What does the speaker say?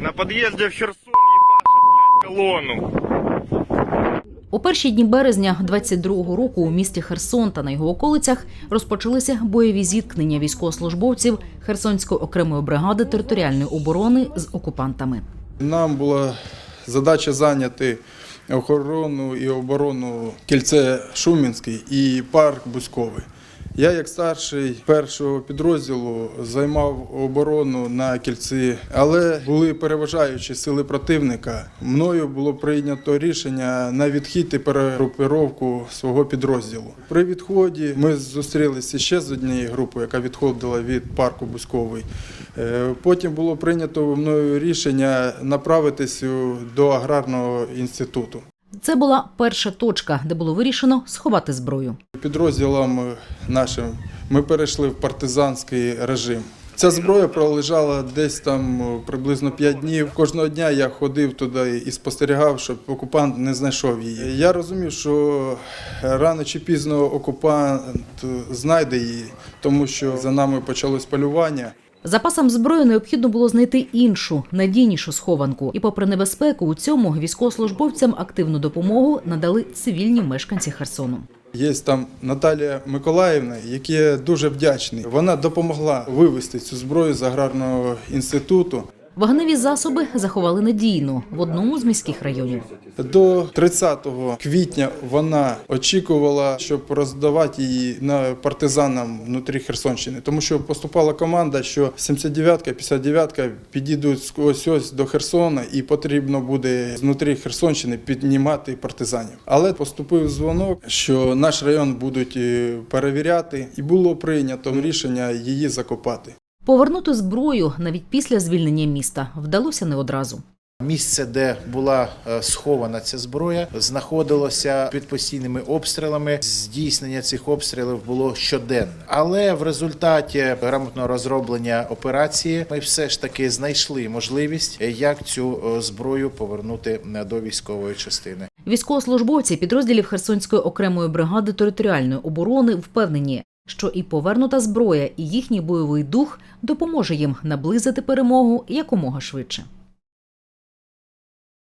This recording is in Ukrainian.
На подъезде в Херсон ебашит, блядь, колонну. У перші дні березня 22-го року у місті Херсон та на його околицях розпочалися бойові зіткнення військовослужбовців Херсонської окремої бригади територіальної оборони з окупантами. Нам була задача зайняти охорону і оборону кільце Шумінський і парк Бузьковий. Я, як старший першого підрозділу, займав оборону на кільці, але були переважаючі сили противника. Мною було прийнято рішення на відхід і перегрупировку свого підрозділу. При відході ми зустрілися ще з однією групою, яка відходила від парку Бузьковий. Е, Потім було прийнято мною рішення направитися до аграрного інституту. Це була перша точка, де було вирішено сховати зброю. Підрозділом е, нашим ми перейшли в партизанський режим. Ця зброя пролежала десь там е, приблизно 5 днів. Кожного дня я ходив туди і спостерігав, щоб окупант не знайшов її. Я розумів, що рано чи пізно окупант знайде її, тому що за нами почалось полювання. Запасам зброї необхідно було знайти іншу, надійнішу схованку. І, попри небезпеку, у цьому військовослужбовцям активну допомогу надали цивільні мешканці Херсону. Є там Наталія Миколаївна, яка дуже вдячний. Вона допомогла вивезти цю зброю з аграрного інституту. Вогневі засоби заховали надійно в одному з міських районів. До 30 квітня вона очікувала, щоб роздавати її на партизанам внутрі Херсонщини, тому що поступала команда, що 79-ка, 59-ка підійдуть ось ось до Херсона, і потрібно буде знутрі Херсонщини піднімати партизанів. Але поступив дзвонок, що наш район будуть е, перевіряти, і було прийнято рішення її закопати. Повернути зброю навіть після звільнення міста вдалося не одразу. Місце, де була е, схована ця зброя, знаходилося під постійними обстрілами. Здійснення цих обстрілів було щоденне. Але в результаті грамотного розроблення операції ми все ж таки знайшли можливість, е, як цю е, зброю повернути до військової частини. Військовослужбовці підрозділів Херсонської окремої бригади територіальної оборони впевнені, що і повернута зброя, і їхній бойовий дух допоможе їм наблизити перемогу якомога швидше.